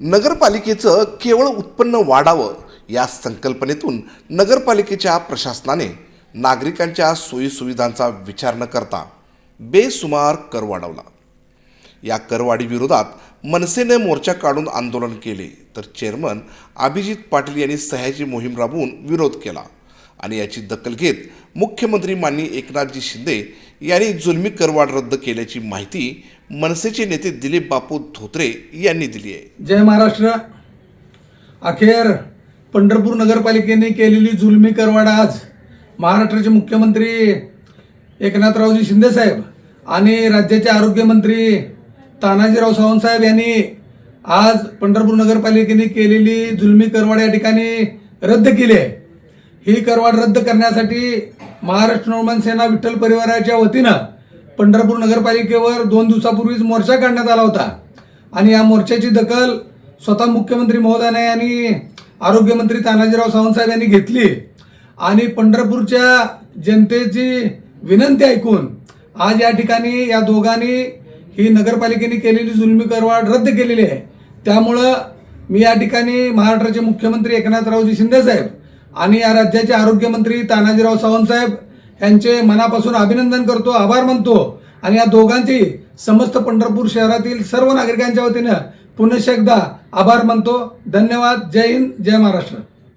नगरपालिकेचं केवळ उत्पन्न वाढावं या संकल्पनेतून नगरपालिकेच्या प्रशासनाने नागरिकांच्या सोयीसुविधांचा विचार न करता बेसुमार कर वाढवला. या करवाढीविरोधात मनसेने मोर्चा काढून आंदोलन केले तर चेअरमन अभिजित पाटील यांनी सह्याची मोहीम राबवून विरोध केला. आणि याची दखल घेत मुख्यमंत्री माननीय एकनाथजी शिंदे यांनी जुलमी करवाढ रद्द केल्याची माहिती मनसेचे नेते दिलीप बापू धोत्रे यांनी दिली आहे. जय महाराष्ट्र. अखेर पंढरपूर नगरपालिकेने केलेली जुलमी करवाढ आज महाराष्ट्राचे मुख्यमंत्री एकनाथरावजी शिंदेसाहेब आणि राज्याचे आरोग्यमंत्री तानाजीराव सावंतसाहेब यांनी आज पंढरपूर नगरपालिकेने केलेली जुलमी करवाड या ठिकाणी रद्द केली आहे. ही करवाढ रद्द करण्यासाठी महाराष्ट्र नवमान सेना विठ्ठल परिवाराच्या वतीनं पंढरपूर नगरपालिकेवर दोन दिवसापूर्वीच मोर्चा काढण्यात आला होता. आणि या मोर्चाची दखल स्वतः मुख्यमंत्री महोदयाने आणि आरोग्यमंत्री तानाजीराव सावंतसाहेब यांनी घेतली. आणि पंढरपूरच्या जनतेची विनंती ऐकून आज या ठिकाणी या दोघांनी ही नगरपालिकेने केलेली जुलमी करवाढ रद्द केलेली आहे. त्यामुळं मी या ठिकाणी महाराष्ट्राचे मुख्यमंत्री एकनाथरावजी शिंदेसाहेब आणि या राज्याचे आरोग्यमंत्री तानाजीराव सावंतसाहेब यांचे मनापासून अभिनंदन करतो आभार मानतो. आणि या दोघांची समस्त पंढरपूर शहरातील सर्व नागरिकांच्या वतीनं पुनश्च एकदा आभार मानतो. धन्यवाद. जय हिंद. जय महाराष्ट्र.